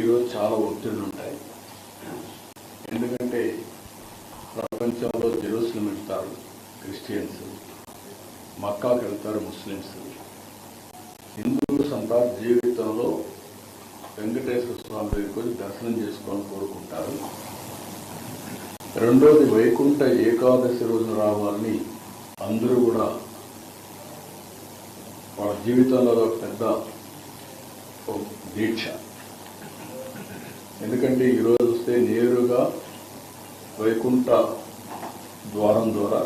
ఈరోజు చాలా ఒత్తిళ్ళు ఉంటాయి. ఎందుకంటే ప్రపంచంలో జెరూసలం వెళ్తారు క్రిస్టియన్స్ మక్కాకి వెళ్తారు ముస్లిమ్స్. హిందువుస్ అంతా జీవితంలో వెంకటేశ్వర స్వామి దగ్గరికి వచ్చి దర్శనం చేసుకోవాలని కోరుకుంటారు. రెండోది వైకుంఠ ఏకాదశి రోజున రావాలని అందరూ కూడా వాళ్ళ జీవితంలో పెద్ద ఒక దీక్ష. ఎందుకంటే ఈరోజు వస్తే నేరుగా వైకుంఠ ద్వారం ద్వారా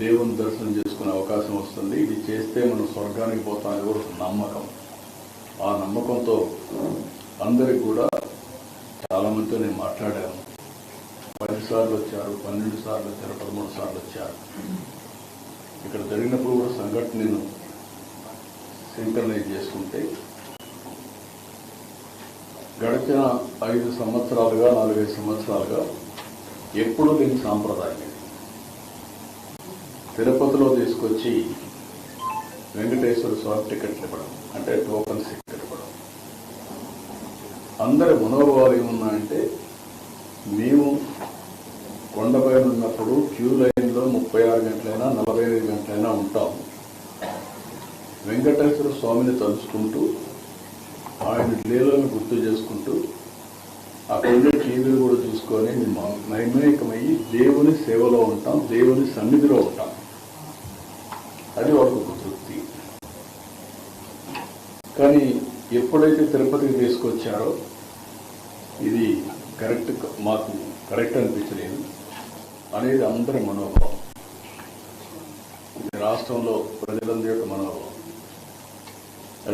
దేవుని దర్శనం చేసుకునే అవకాశం వస్తుంది. ఇది చేస్తే మనం స్వర్గానికి పోతామని కూడా నమ్మకం. ఆ నమ్మకంతో అందరికి కూడా చాలామందితో నేను మాట్లాడాను. పది సార్లు వచ్చారు పన్నెండు సార్లు వచ్చారు పదమూడు సార్లు వచ్చారు. ఇక్కడ జరిగినప్పుడు కూడా సంఘటన నేను సింక్రనైజ్ చేసుకుంటే గడిచిన ఐదు సంవత్సరాలుగా నాలుగైదు సంవత్సరాలుగా ఎప్పుడూ దీని సాంప్రదాయం తిరుపతిలో తీసుకొచ్చి వెంకటేశ్వర స్వామి టికెట్లు ఇవ్వడం అంటే టోకన్స్ టికెట్ ఇవ్వడం. అందరి మనోభావాలు ఏమున్నాయంటే మేము కొండపైన ఉన్నప్పుడు క్యూ లైన్లో ముప్పై ఆరు గంటలైనా నలభై ఐదు గంటలైనా ఉంటాము. వెంకటేశ్వర స్వామిని తలుచుకుంటూ ఆయన లీలను గుర్తు చేసుకుంటూ అక్కడ ఉండే టీవీలు కూడా చూసుకొని నైమేకమయ్యి దేవుని సేవలో ఉంటాం దేవుని సన్నిధిలో ఉంటాం. అది వాళ్ళకు ఒక తృప్తి. కానీ ఎప్పుడైతే తిరుపతికి తీసుకొచ్చారో ఇది కరెక్ట్ మాకు కరెక్ట్ అనిపించలేదు. అనేది అందరి మనోభావం. ఇది రాష్ట్రంలో ప్రజలందరి యొక్క మనోభావం.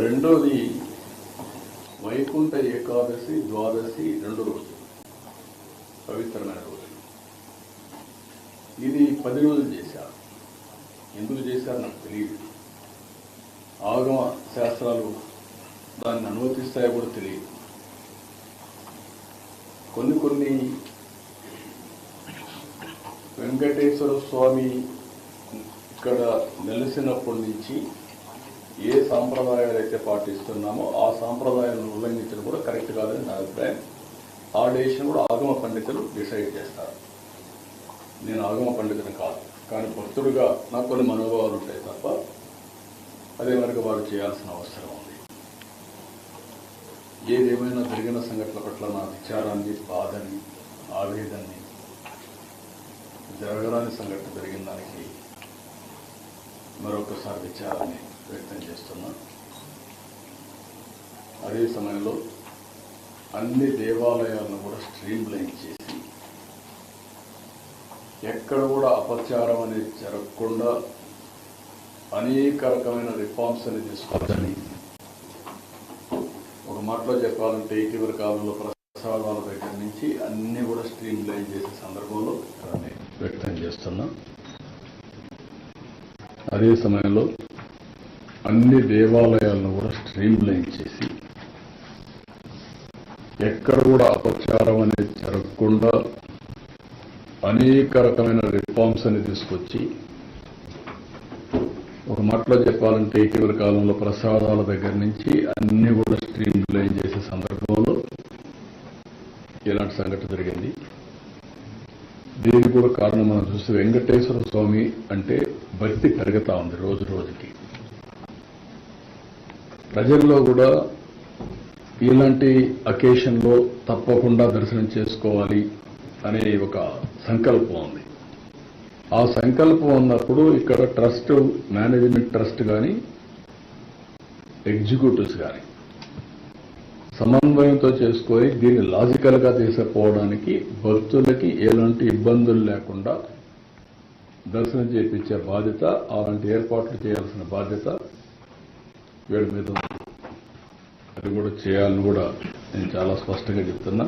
రెండోది వైకుంఠ ఏకాదశి ద్వాదశి రెండు రోజులు. పవిత్రమైన రోజులు. ఇది పది రోజులు చేశారు. ఎందుకు చేశారు నాకు తెలియదు. ఆగమ శాస్త్రాలు దాన్ని అనుమతిస్తాయో కూడా తెలియదు. కొన్ని కొన్ని వెంకటేశ్వర స్వామి ఇక్కడ నెలసినప్పటి నుంచి ఏ సాంప్రదాయాలు అయితే పాటిస్తున్నామో ఆ సాంప్రదాయాలను ఉల్లంఘించడం కూడా కరెక్ట్ కాదని నా అభిప్రాయం. ఆ డెసిషన్ కూడా ఆగమ పండితులు డిసైడ్ చేస్తారు. నేను ఆగమ పండితుని కాదు. కానీ భక్తుడిగా నాకు కొన్ని మనోభావాలు ఉంటాయి తప్ప అదే వరకు వారు చేయాల్సిన అవసరం ఉంది. ఏదేమైనా జరిగిన సంఘటనల పట్ల నా విచారాన్ని బాధని ఆవేదనని జరగరాని సంఘటన జరిగిన దానికి మరొకసారి విచారాన్ని ప్రయత్నం చేస్తున్నా. అదే సమయంలో అన్ని దేవాలయాలను కూడా స్ట్రీమ్ లైన్ చేసి ఎక్కడ కూడా అపచారం అనేది జరగకుండా అనేక రకమైన రిఫార్మ్స్ అనేది తీసుకోవాలని ఒక మాటలో చెప్పాలంటే ఇటీవల కాలంలో ప్రసాదాల దగ్గర నుంచి అన్ని కూడా స్ట్రీమ్ లైన్ చేసే సందర్భంలో వ్యక్తం చేస్తున్నా. అదే సమయంలో అన్ని దేవాలయాలను కూడా స్ట్రీమ్ లైన్ చేసి ఎక్కడ కూడా అపచారం అనేది జరగకుండా అనేక రకమైన రిఫార్మ్స్ అని తీసుకొచ్చి ఒక మాటలో చెప్పాలంటే ఇటీవల కాలంలో ప్రసాదాల దగ్గర నుంచి అన్ని కూడా స్ట్రీమ్ లైన్ చేసే సందర్భంలో ఇలాంటి సంఘటన జరిగింది. దీనికి కూడా కారణం మనం చూస్తే వెంకటేశ్వర స్వామి అంటే భక్తి పెరుగుతా ఉంది రోజు రోజుకి. ప్రజల్లో కూడా ఇలాంటి అకేషన్లో తప్పకుండా దర్శనం చేసుకోవాలి అనే ఒక సంకల్పం ఉంది. ఆ సంకల్పం ఉన్నప్పుడు ఇక్కడ ట్రస్ట్ మేనేజ్మెంట్ ట్రస్ట్ కానీ ఎగ్జిక్యూటివ్స్ కానీ సమన్వయంతో చేసుకొని దీన్ని లాజికల్గా తీసుకుపోవడానికి భక్తులకి ఎలాంటి ఇబ్బందులు లేకుండా దర్శనం చేయించే బాధ్యత అలాంటి ఏర్పాట్లు చేయాల్సిన బాధ్యత వీడి మీద ఉంది. కూడా చేయాలని కూడా నేను చాలా స్పష్టంగా చెప్తున్నా.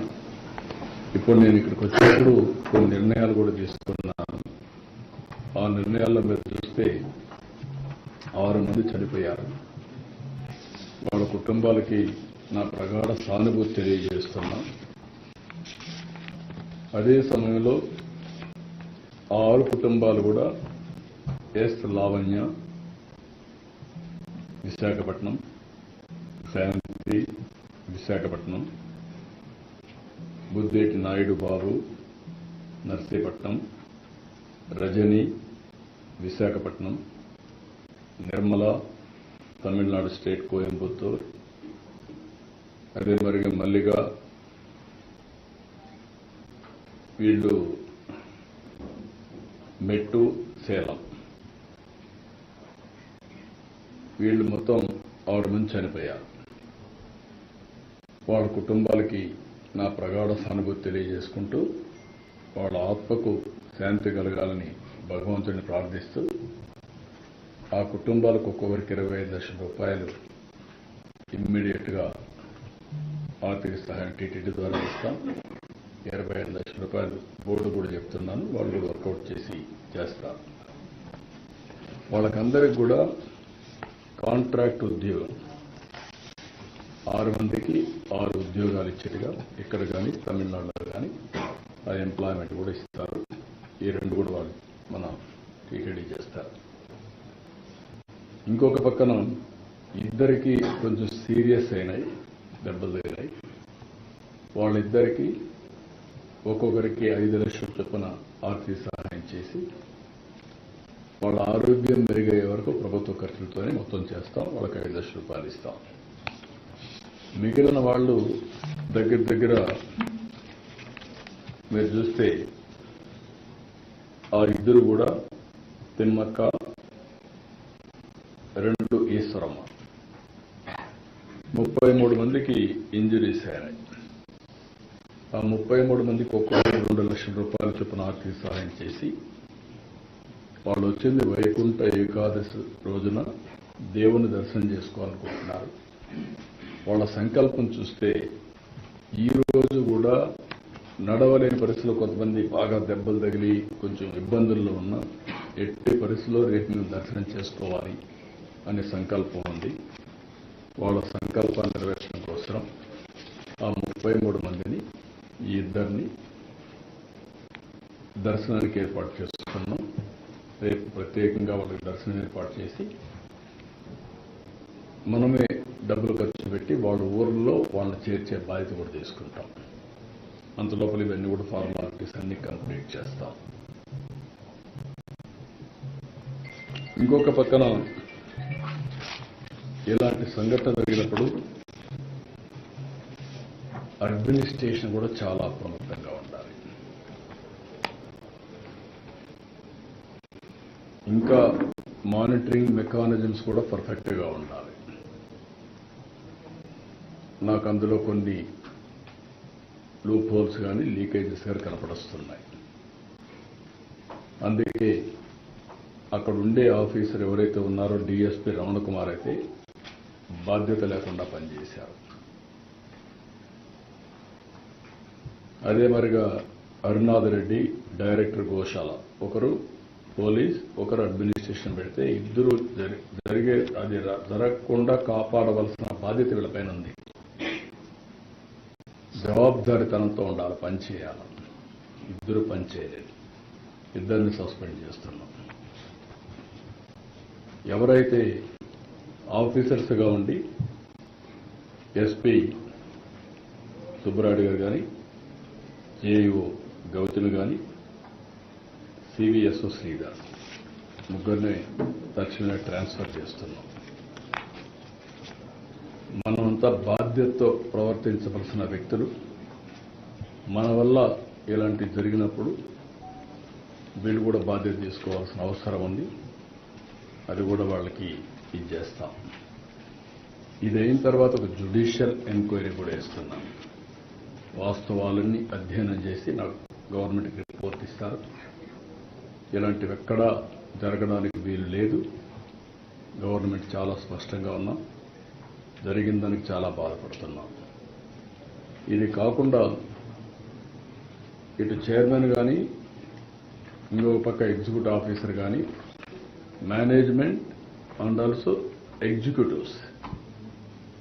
ఇప్పుడు నేను ఇక్కడికి వచ్చినప్పుడు కొన్ని నిర్ణయాలు కూడా తీసుకున్నాను. ఆ నిర్ణయాల్లో మీరు చూస్తే ఆరు మంది చనిపోయారు. వాళ్ళ కుటుంబాలకి నా ప్రగాఢ సానుభూతి తెలియజేస్తున్నా. అదే సమయంలో ఆరు కుటుంబాలు కూడా ఎస్ లావణ్య విశాఖపట్నం శాంతి విశాఖపట్నం బుద్దేటి నాయుడు బాబు నర్సీపట్నం రజని విశాఖపట్నం నిర్మల తమిళనాడు స్టేట్ కోయంబత్తూర్ అదే మరిగా మల్లిగా వీళ్ళు మెట్టు సేలం. వీళ్ళు మొత్తం ఆరు మంది చనిపోయారు. వాళ్ళ కుటుంబాలకి నా ప్రగాఢ సానుభూతి తెలియజేసుకుంటూ వాళ్ళ ఆత్మకు శాంతి కలగాలని భగవంతుడిని ప్రార్థిస్తూ ఆ కుటుంబాలకు ఒక్కొక్కరికి ఇరవై ఐదు లక్షల రూపాయలు ఇమ్మీడియట్గా ఆర్థిక సహాయం టీటీడీ ద్వారా ఇస్తాం. ఇరవై ఐదు లక్షల రూపాయలు బోర్డు కూడా చెప్తున్నాను. వాళ్ళు కూడా వర్కౌట్ చేసి చేస్తారు. వాళ్ళకందరికి కూడా కాంట్రాక్ట్ ఉద్యోగం. ఆరు మందికి ఆరు ఉద్యోగాలు ఇచ్చేట్టుగా ఇక్కడ కానీ తమిళనాడులో కానీ ఆ ఎంప్లాయ్మెంట్ కూడా ఇస్తారు. ఈ రెండు కూడా వాళ్ళు మన టీటీడీ చేస్తారు. ఇంకొక పక్కన ఇద్దరికి కొంచెం సీరియస్ అయినాయి దెబ్బలు తగినాయి వాళ్ళిద్దరికీ ఒక్కొక్కరికి ఐదు లక్షల చొప్పున ఆర్థిక సహాయం చేసి వాళ్ళ ఆరోగ్యం మెరుగయ్యే వరకు ప్రభుత్వ ఖర్చులతోనే మొత్తం చేస్తాం వాళ్ళకి ఐదు లక్షలు రూపాయలు ఇస్తాం. మిగిలిన వాళ్ళు దగ్గర దగ్గర మీరు చూస్తే ఆ ఇద్దరు కూడా తిమ్మక్క రెండు ఈశ్వరమ్మ. ముప్పై మూడు మందికి ఇంజురీస్ అయినాయి. ఆ ముప్పై మూడు మందికి ఒక్కొక్కరు రెండు లక్షల రూపాయల చొప్పున ఆర్థిక సహాయం చేసి వాళ్ళు వచ్చింది వైకుంఠ ఏకాదశి రోజున దేవుని దర్శనం చేసుకోవాలనుకుంటున్నారు. వాళ్ళ సంకల్పం చూస్తే ఈరోజు కూడా నడవలేని పరిస్థితుల్లో కొంతమంది బాగా దెబ్బలు తగిలి కొంచెం ఇబ్బందుల్లో ఉన్న ఎట్టి పరిస్థితుల్లో రేపు మేము దర్శనం చేసుకోవాలి అనే సంకల్పం ఉంది. వాళ్ళ సంకల్పాన్ని నెరవేర్చడం కోసం ఆ ముప్పై మూడు మందిని ఈ ఇద్దరిని దర్శనానికి ఏర్పాటు చేస్తున్నాం రేపు ప్రత్యేకంగా వాళ్ళకి దర్శనం ఏర్పాటు చేసి మనమే డబ్బులు ఖర్చు పెట్టి వాళ్ళ ఊర్లో వాళ్ళని చేర్చే బాధ్యత కూడా తీసుకుంటాం. అంతలోపల ఇవన్నీ కూడా ఫార్మాలిటీస్ అన్ని కంప్లీట్ చేస్తాం. ఇంకొక పక్కన ఇలాంటి సంఘటన జరిగినప్పుడు అడ్మినిస్ట్రేషన్ కూడా చాలా అప్రమత్తంగా ఉండాలి. ఇంకా మానిటరింగ్ మెకానిజమ్స్ కూడా పర్ఫెక్ట్గా ఉండాలి. నాకు అందులో కొన్ని లూప్ హోల్స్ కానీ లీకేజెస్ కానీ కనపడుస్తున్నాయి. అందుకే అక్కడ ఉండే ఆఫీసర్ ఎవరైతే ఉన్నారో డిఎస్పీ రమణ కుమార్ అయితే బాధ్యత లేకుండా పనిచేశారు. అదే మరిగా అరుణాథ్ రెడ్డి డైరెక్టర్ గోశాల. ఒకరు పోలీస్ ఒకరు అడ్మినిస్ట్రేషన్ పెడితే ఇద్దరు జరిగే అది జరగకుండా కాపాడవలసిన బాధ్యత వీళ్ళపైన ఉంది. జవాబుదారితనంతో ఉండాలి పని చేయాలి. ఇద్దరు పని చేయలేదు. ఇద్దరిని సస్పెండ్ చేస్తున్నాం. ఎవరైతే ఆఫీసర్స్గా ఉండి ఎస్పీ సుబ్బరాయుడు గారు కానీ జేఈఓ గౌతమి కానీ సివిఎస్ఓ శ్రీధర్ ముగ్గురిని తక్షణమే ట్రాన్స్ఫర్ చేస్తున్నాం. మనమంతా బాధ్యతతో ప్రవర్తించవలసిన వ్యక్తులు. మన వల్ల ఇలాంటివి జరిగినప్పుడు వీళ్ళు కూడా బాధ్యత తీసుకోవాల్సిన అవసరం ఉంది. అది కూడా వాళ్ళకి ఇది చేస్తాం. ఇది అయిన తర్వాత ఒక జుడిషియల్ ఎంక్వైరీ కూడా ఇస్తున్నాం వాస్తవాలన్నీ అధ్యయనం చేసి నాకు గవర్నమెంట్కి రిపోర్ట్ ఇస్తారు. ఇలాంటివి ఎక్కడా జరగడానికి వీలు లేదు. గవర్నమెంట్ చాలా స్పష్టంగా ఉన్నాం. జరిగిందని చాలా బాధపడుతున్నాం. ఇది కాకుండా ఇటు చైర్మన్ కానీ ఇంకొక పక్క ఎగ్జిక్యూటివ్ ఆఫీసర్ కానీ మేనేజ్మెంట్ అండ్ ఆల్సో ఎగ్జిక్యూటివ్స్.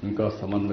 ఇంకా సమన్వయం